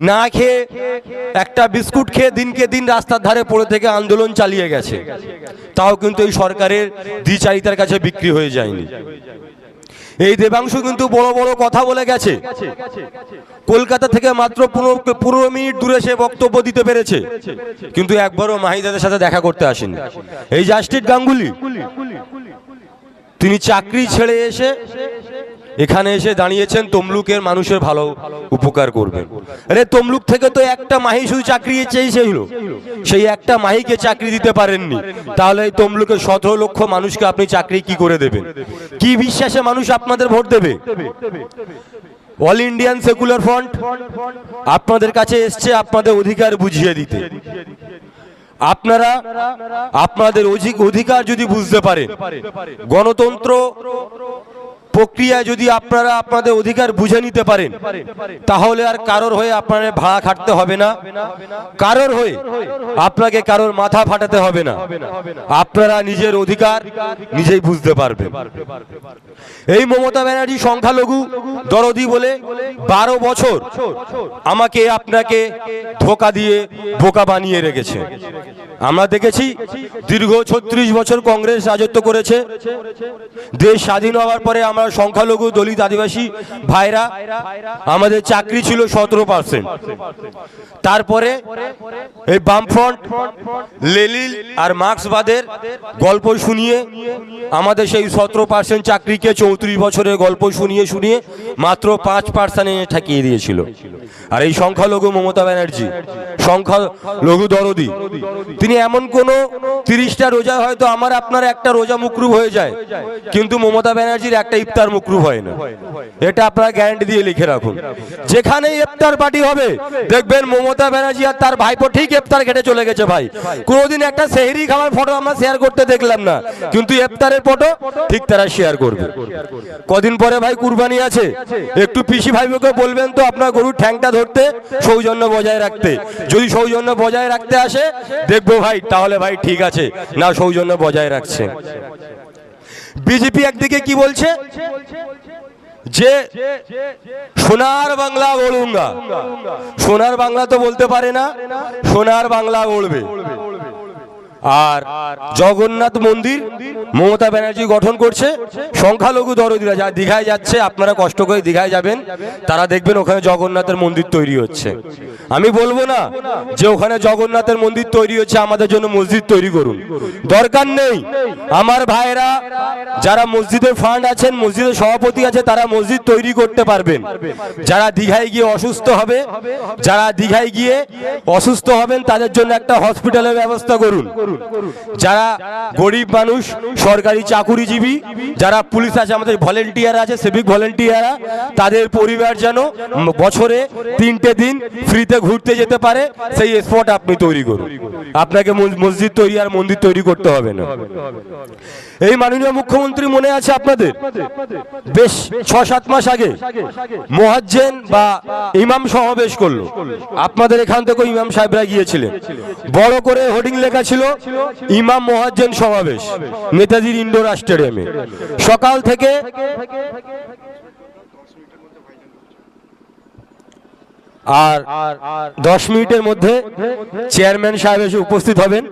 না খেয়ে একটা বিস্কুট খেয়ে দিনকে দিন রাস্তার ধারে পড়ে থেকে আন্দোলন চালিয়ে গেছে। তাও কিন্তু এই সরকারের দ্বিচারিতার কাছে বিক্রি হয়ে যায়নি। এই দেবাংশু কিন্তু বড় বড় কথা বলে গেছে। কলকাতা থেকে মাত্র পনেরো মিনিট দূরে সে বক্তব্য দিতে পেরেছে। কিন্তু একবারও মাহিদাদের সাথে দেখা করতে আসেনি। এই জাস্টিস গাঙ্গুলি, তিনি চাকরি ছেড়ে এসে এখানে এসে দাঁড়িয়েছেন তমলুকের মানুষের ভালো উপকার করবেন। আরে তমলুক থেকে তো একটা মাহি শুধু চাকরি চেয়েছিল সেই একটা মাহিকে চাকরি দিতে পারেননি। তাহলে এই তমলুকের সতেরো লক্ষ মানুষকে আপনি চাকরি কি করে দেবেন? কি বিশ্বাসে মানুষ আপনাদের ভোট দেবে? অল ইন্ডিয়ান সেকুলার ফ্রন্ট আপনাদের কাছে এসছে আপনাদের অধিকার বুঝিয়ে দিতে। আপনারা, আপনাদের অধিক- অধিকার যদি বুঝতে পারেন, গণতন্ত্র প্রক্রিয়া যদি আপনারা আপনাদের অধিকার বুঝে নিতে পারেন, তাহলে আর কারোর হয়ে আপনাদের ভাড়া খাটতে হবে না। কারোর হয়ে আপনাকে কারোর মাথা ফাটাতে হবে না। আপনারা নিজের অধিকার নিজেই বুঝতে পারবেন। এই মমতা ব্যানার্জি সংখ্যালঘু দরদি বলে বারো বছর আমাকে আপনাকে ধোকা দিয়ে বোকা বানিয়ে রেখেছে। আমরা দেখেছি দীর্ঘ ছত্রিশ বছর কংগ্রেস রাজত্ব করেছে। দেশ স্বাধীন হওয়ার পরে আমরা সংখ্যালঘু দলিত আদিবাসী ভাইরা, আমাদের চাকরি ছিল সতেরো পার্সেন্ট তারপরে এই বামফ্রন্ট, লেলিল আর মার্ক্সবাদের গল্প শুনিয়ে, আমাদের সেই সতেরো পার্সেন্ট চাকরিকে চৌত্রিশ বছরের গল্প শুনিয়ে শুনিয়ে মাত্র পাঁচ পার্সেন্টে ঠাকিয়ে দিয়েছিল। আর এই সংখ্যালঘু মমতা ব্যানার্জি, সংখ্যালঘু দরদি, তিনি এমন কোন তিরিশটা রোজা হয়তো আমার আপনার একটা রোজা মুকরুব হয়ে যায়, কিন্তু মমতা ব্যানার্জির একটা ইফতার মুকরুব হয় না। এটা আপনারা গ্যারান্টি দিয়ে লিখে রাখুন। যেখানে ইফতার পার্টি হবে, দেখবেন মমতা ব্যানার্জি আর তার ভাইপো ঠিক ইফতার খেটে চলে গেছে ভাই। কোনোদিন একটা সেহরি খাওয়ার ফটো আমরা শেয়ার করতে দেখলাম না। কিন্তু ইফতারের ফটো ঠিক তারা শেয়ার করবে। কদিন পরে ভাই কুরবানি আছে। একটু পিসি ভাইবোকে বলবেন তো আপনার গরুর ঠ্যাংটা ধরতে, সৌজন্য বজায় রাখতে। যদি সৌজন্য বজায় রাখতে আসে, দেখব ভাই, তাহলে ভাই ঠিক আছে। না সৌজন্য বজায় রাখছে। বিজেপি একদিকে কি বলছে? যে সোনার বাংলা গড়ুঙ্গা। সোনার বাংলা তো বলতে পারে না, সোনার বাংলা গড়বে। আর জগন্নাথ মন্দির মমতা ব্যানার্জি গঠন করছে। সংখ্যালঘু দরদিরা যা দীঘায় যাচ্ছে, আপনারা কষ্ট করে দীঘায় যাবেন। তারা দেখবেন ওখানে জগন্নাথের মন্দির তৈরি হচ্ছে। আমি বলব না যে ওখানে জগন্নাথের মন্দির তৈরি হচ্ছে, আমাদের জন্য মসজিদ তৈরি করুন। দরকার নেই। আমার ভাইরা যারা মসজিদের ফান্ড আছেন, মসজিদের সভাপতি আছে, তারা মসজিদ তৈরি করতে পারবেন। যারা দীঘায় গিয়ে অসুস্থ হবে, যারা দীঘায় গিয়ে অসুস্থ হবেন, তাদের জন্য একটা হসপিটালের ব্যবস্থা করুন। যারা গরিব মানুষ, সরকারি চাকুরিজীবী, যারা পুলিশ আছে, আমাদের ভলেন্টিয়ার আছে সিভিক ভলেন্টিয়াররা তাদের পরিবার যেন বছরে তিনটে দিন ফ্রিতে ঘুরতে যেতে পারে, সেই স্পট আপনি তৈরি করুন। আপনাকে মস- মসজিদ তৈরি আর মন্দির তৈরি করতে হবে না। এই মাননীয় মুখ্যমন্ত্রী মনে আছে আপনাদের? বেশ ছ সাত মাস আগে মোহাজ্জেন বা ইমাম সমাবেশ করল। আপনাদের এখান থেকে ইমাম সাহেবরা গিয়েছিলেন। বড় করে হোর্ডিং লেখা ছিল, ইমাম মোহাজ্জেন সমাবেশ, নেতাজির ইন্ডোর স্টেডিয়ামে। সকাল থেকে আর দশ মিনিটের মধ্যে চেয়ারম্যান সাহেব এসে উপস্থিত হবেন।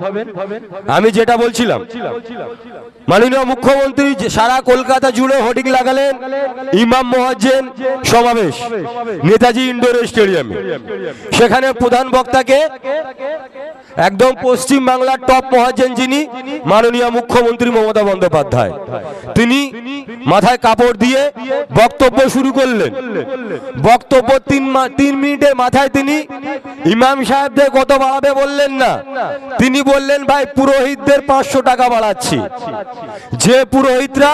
আমি যেটা বলছিলাম মাননীয় মুখ্যমন্ত্রী সারা কলকাতা জুড়ে হোর্ডিং লাগালেন ইমাম মোহাজ্জেন সমাবেশ নেতাজি ইন্ডোর স্টেডিয়ামে। সেখানে প্রধান বক্তাকে একদম পশ্চিম বাংলার টপ মহাজ্জেন যিনি, মাননীয় মুখ্যমন্ত্রী মমতা বন্দ্যোপাধ্যায়। তিনি মাথায় কাপড় দিয়ে বক্তব্য শুরু করলেন। বক্তব্য তিন তিন মিনিটের মাথায় তিনি ইমাম সাহেবদের কত বাড়াবে বললেন না। তিনি বললেন, ভাই, পুরোহিতদের পাঁচশো টাকা বাড়াচ্ছি। যে পুরোহিতরা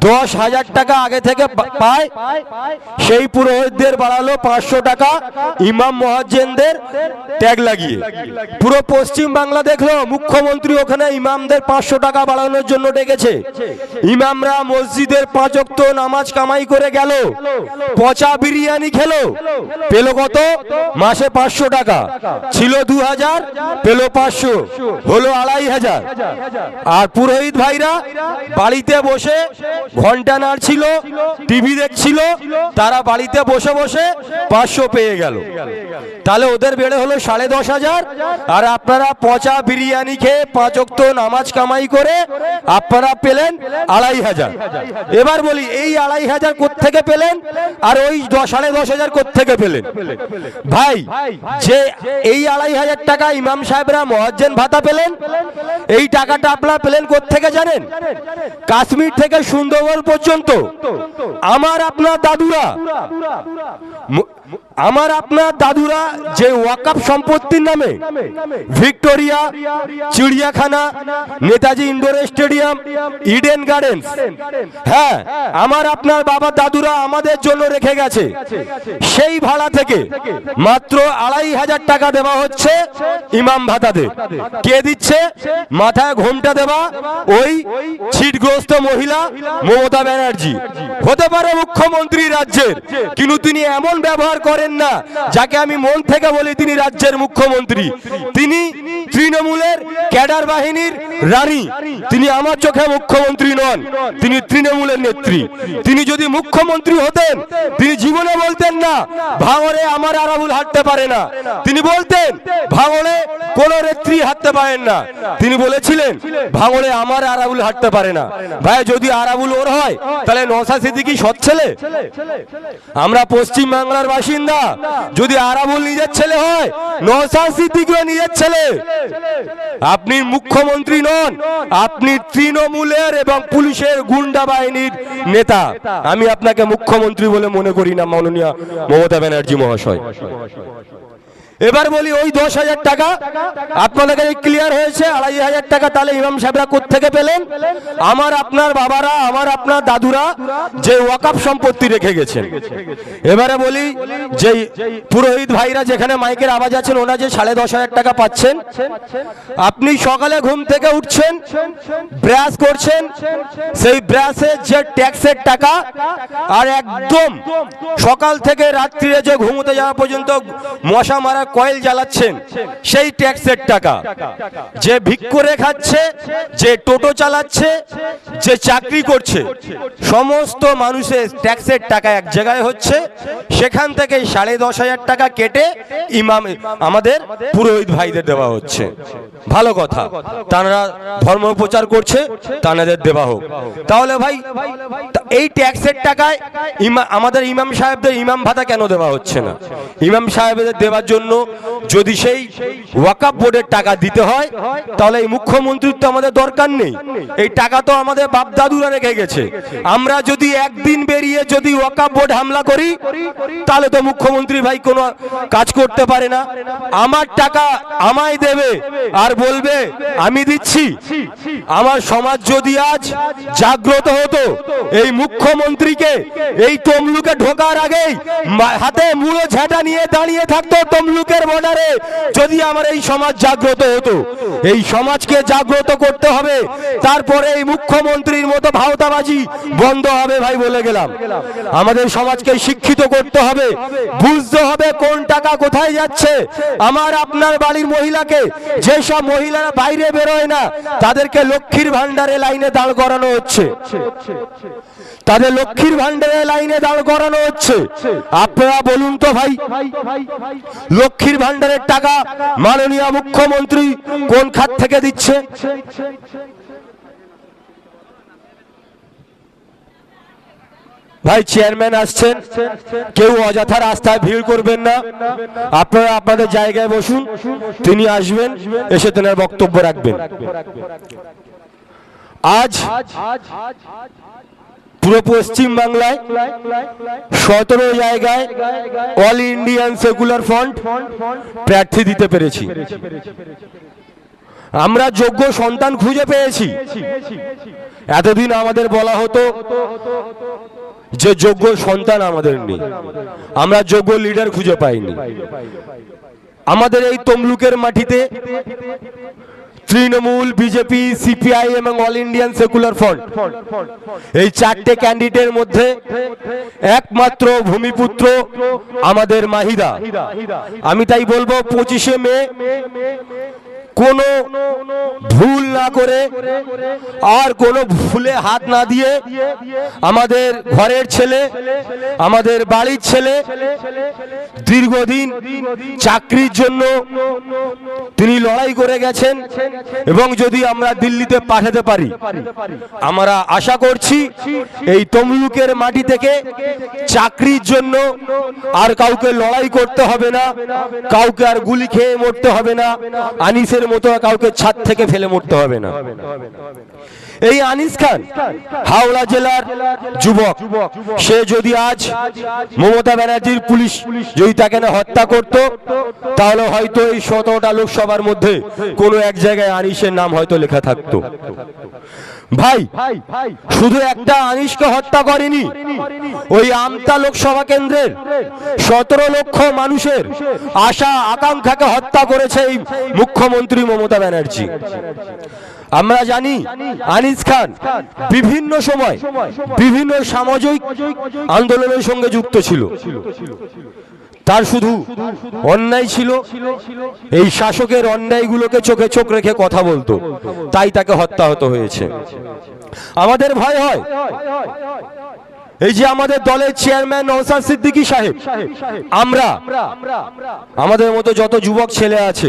দশ হাজার টাকা আগে থেকে পায়, সেই পুরোহিতদের বাড়ালো পাঁচশো টাকা। ইমাম মহাজ্জেনদের ট্যাগ লাগিয়ে। পুরো পশ্চিম বাংলা দেখল, মুখ্যমন্ত্রী ওখানে ইমামদের পাঁচশো টাকা বাড়ানোর জন্য ডেকেছে। ইমামরা মসজিদের পাঁচ ওয়াক্ত নামাজ কামাই করে গেল। পচা বিরিয়ানি খেলো। পেল কত? মাসে পাঁচশো টাকা। ছিল দু হাজার, পেল পাঁচশো। হলো আড়াই হাজার। আর পুরোহিত ভাইরা বাড়িতে বসে ঘণ্টা নাড়ছিল টিভি দেখছিল, তারা বাড়িতে বসে বসে পাঁচশো পেয়ে গেল। তাহলে ওদের বেড়ে হলো সাড়ে দশ হাজার, আর আপনারা পচা বিরিয়ানি খেয়ে পাঁচ অক্ত নামাজ কামাই করে আপনারা পেলেন আড়াই হাজার। এবার বলি, এই আড়াই হাজার থেকে পেলেন? আর ওই সাড়ে দশ হাজার থেকে পেলেন? ভাই, যে এই আড়াই হাজার টাকা ইমাম সাহেবরা মহাজ্জেন ভাতা পেলেন, এই টাকাটা আপনারা পেলেন থেকে জানেন? কাশ্মীর থেকে সুন্দরবন পর্যন্ত। আমার আপনার দাদুরা। আমার আপনার দাদুরা যে ওয়াকাপ সম্পত্তির নামে ভিক্টোরিয়া, চিড়িয়াখানা, Netaji indoor stadium, Eden Gardens হ্যাঁ আমার আপনার বাবা দাদুরা আমাদের জন্য রেখে গেছে। সেই ভাড়া থেকে মাত্র আড়াই হাজার টাকা দেওয়া হচ্ছে ইমাম ভাতাদের। কে দিচ্ছে? মাথায় ঘোমটা দেওয়া ওই ছিটগ্রস্ত মহিলা মমতা ব্যানার্জি। হতে পারে মুখ্যমন্ত্রী রাজ্যের, কিন্তু তিনি এমন ব্যবহার করেন না। যাকে আমি মন থেকে বলি তিনি রাজ্যের মুখ্যমন্ত্রী। তিনি তৃণমূলের ক্যাডার বাহিনীর রানী, তিনি আমার চোখে মুখ্যমন্ত্রী নন, তিনি তৃণমূলের নেত্রী। তিনি যদি মুখ্যমন্ত্রী হতেন, তিনি জীবনে বলতেন না, ভাঙরে আমার আরাবুল হাঁটতে পারে না। তিনি বলতেন, ভাঙরে কোন নেত্রী হাঁটতে পারেন না। তিনি বলেছিলেন, ভাঙরে আমার আরাবুল হাঁটতে পারে না। ভাই, যদি আরাবুল ওর হয়, তাহলে নসা সিদ্দিকি সৎ ছেলে। আমরা পশ্চিম বাংলার বাসিন্দা। যদি আরাবুল নিজের ছেলে হয় নসা সিদ্দিকিও নিজের ছেলে। আপনি মুখ্যমন্ত্রী নন আপনি তৃণমূলের এবং পুলিশের গুন্ডা বাহিনীর নেতা। আমি আপনাকে মুখ্যমন্ত্রী বলে মনে করি না, মাননীয় মমতা ব্যানার্জি মহাশয়। এবার বলি ওই দশ হাজার টাকা আপনাদের ক্লিয়ার হয়েছে, আড়াই হাজার টাকা, তাহলে ইমাম সাহেবরা থেকে পেলেন? আমার আপনার বাবারা, আমার আপনার দাদুরা যে ওয়াকাপ সম্পত্তি রেখে গেছেন। এবারে বলি যে পুরোহিত ভাইরা যেখানে মাইকের আওয়াজ আছেন ওরা যে সাড়ে দশ হাজার টাকা পাচ্ছেন। আপনি সকালে ঘুম থেকে উঠছেন, ব্রাশ করছেন, সেই ব্রাশের যে ট্যাক্সের টাকা, আর একদম সকাল থেকে রাত্রিরে যে ঘুমোতে যাওয়া পর্যন্ত মশা মারা কয়েল জ্বালাচ্ছেন, সেই ট্যাক্সের টাকা। যে ভিক করে খাচ্ছে, যে টোটো চালাচ্ছে, যে চাকরি করছে, সমস্ত মানুষের ট্যাক্সের টাকা এক জায়গায় হচ্ছে। সেখান থেকে সাড়ে দশ হাজার টাকা কেটে ইমাম, আমাদের পুরোহিত ভাইদের দেওয়া হচ্ছে। ভালো কথা। তারা ধর্ম প্রচার করছে, তাদের দেওয়া হোক। তাহলে ভাই এই ট্যাক্সের টাকায় আমাদের ইমাম সাহেবদের ইমাম ভাতা কেন দেওয়া হচ্ছে না? ইমাম সাহেবদের দেওয়ার জন্য যদি সেই ওয়াকাপ বোর্ডের টাকা দিতে হয়, তাহলে এই মুখ্যমন্ত্রীর তো আমাদের দরকার নেই। এই টাকা তো আমাদের বাপ দাদুরা রেখে গেছে। আমরা যদি একদিন বেরিয়ে যদি ওয়াকাপ বোর্ড হামলা করি, তাহলে তো মুখ্যমন্ত্রী ভাই কোনো কাজ করতে পারে না। আমার টাকা আমায় দেবে আর বলবে, আমি দিচ্ছি। আমার সমাজ যদি আজ জাগ্রত হতো, এই মুখ্যমন্ত্রীকে এই তমলুকে ঢোকার হাতে মুড়ো ঝাঁটা নিয়ে দাঁড়িয়ে থাকতো তমলুকের বর্ডারে। যদি আমার এই সমাজ জাগ্রত হতো, এই সমাজকে জাগ্রত করতে হবে, তারপরে এই মুখ্যমন্ত্রীর মতো ভাওতাবাজি বন্ধ হবে ভাই বলে গেলাম। আমাদের সমাজকে শিক্ষিত করতে হবে, বুঝতে হবে কোন টাকা কোথায় যাচ্ছে। আমার আপনার বাড়ির মহিলাকে, যেসব মহিলারা বাইরে বেরোয় না, তাদেরকে লক্ষ্মীর ভান্ডারে লাইনে দাঁড় করানো হচ্ছে। তাদের লক্ষ্মীর ভান্ডারে লাইনে দাঁড় করানো হচ্ছে। আপনারা বলুন তো ভাই, লক্ষ্মীর ভান্ডারের টাকা মাননীয় মুখ্যমন্ত্রী কোন খাত থেকে দিচ্ছে? ভাই, চেয়ারম্যান আসছেন। কেউ অযথা রাস্তায় ভিড় করবেন না। আপনারা আপনাদের জায়গায় বসুন, তিনি আসবেন, এসে তেনার বক্তব্য রাখবেন। আজ পুরো পশ্চিম বাংলায় সতেরো জায়গায় অল ইন্ডিয়ান সেকুলার ফ্রন্ট প্রার্থী দিতে পেরেছি। আমরা যোগ্য সন্তান খুঁজে পেয়েছি। এতদিন আমাদের বলা হতো যে যোগ্য সন্তান আমাদের নেই। আমরা যোগ্য লিডার খুঁজে পাইনি। আমাদের এই তমলুকের মাটিতে তৃণমূল, বিজেপি সিপিআই এবং অল ইন্ডিয়ান সেকুলার ফ্রন্ট এই চারটে ক্যান্ডিডেটের মধ্যে একমাত্র ভূমিপুত্র আমাদের মাহিদা। আমি তাই বলব, পঁচিশে মে কোনো ভুল না করে আর কোনো ভুলে হাত না দিয়ে আমাদের ঘরের ছেলে, আমাদের বাড়ির ছেলে দীর্ঘদিন চাকরির জন্য তিনি লড়াই করে গেছেন এবং যদি আমরা দিল্লিতে পাঠাতে পারি, আমরা আশা করছি এই তমলুকের মাটি থেকে চাকরির জন্য আর কাউকে লড়াই করতে হবে না, কাউকে আর গুলি খেয়ে মরতে হবে না। আনিসের মতো কাউকে ছাদ থেকে ফেলে মরতে হবে না। এই আনিস খান, হাওড়া জেলার যুবক, সে যদি আজ মমতা ব্যানার্জির পুলিশ যদি তাকে না হত্যা করত, তাহলে হয়তো এই সতেরোটা লোকসভার মধ্যে কোনো এক জায়গায় আনিসের নাম হয়তো লেখা থাকতো। ভাই, শুধু একটা আনিসকে হত্যা করেনি, ওই আমতা লোকসভা কেন্দ্রের সতেরো লক্ষ মানুষের আশা, আকাঙ্ক্ষাকে হত্যা করেছে এই মুখ্যমন্ত্রী মমতা ব্যানার্জি। আমরা জানি আনিস খান বিভিন্ন সময় বিভিন্ন সামাজিক আন্দোলনের সঙ্গে যুক্ত ছিল। তার শুধু অন্যায় ছিল। এই শাসকের অন্যায়গুলোকে চোখে চোখ রেখে কথা বলতো। তাই তাকে হত্যা হতে হয়েছে। আমাদের ভয় হয়। এই যে আমাদের দলের চেয়ারম্যান নৌসান সিদ্দিকী সাহেব, আমরা, আমাদের মতো যত যুবক ছেলে আছে,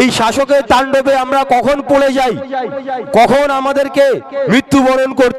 এই শাসকের তাণ্ডবে আমরা কখন পড়ে যাই? কখন আমাদেরকে মৃত্যুবরণ করতে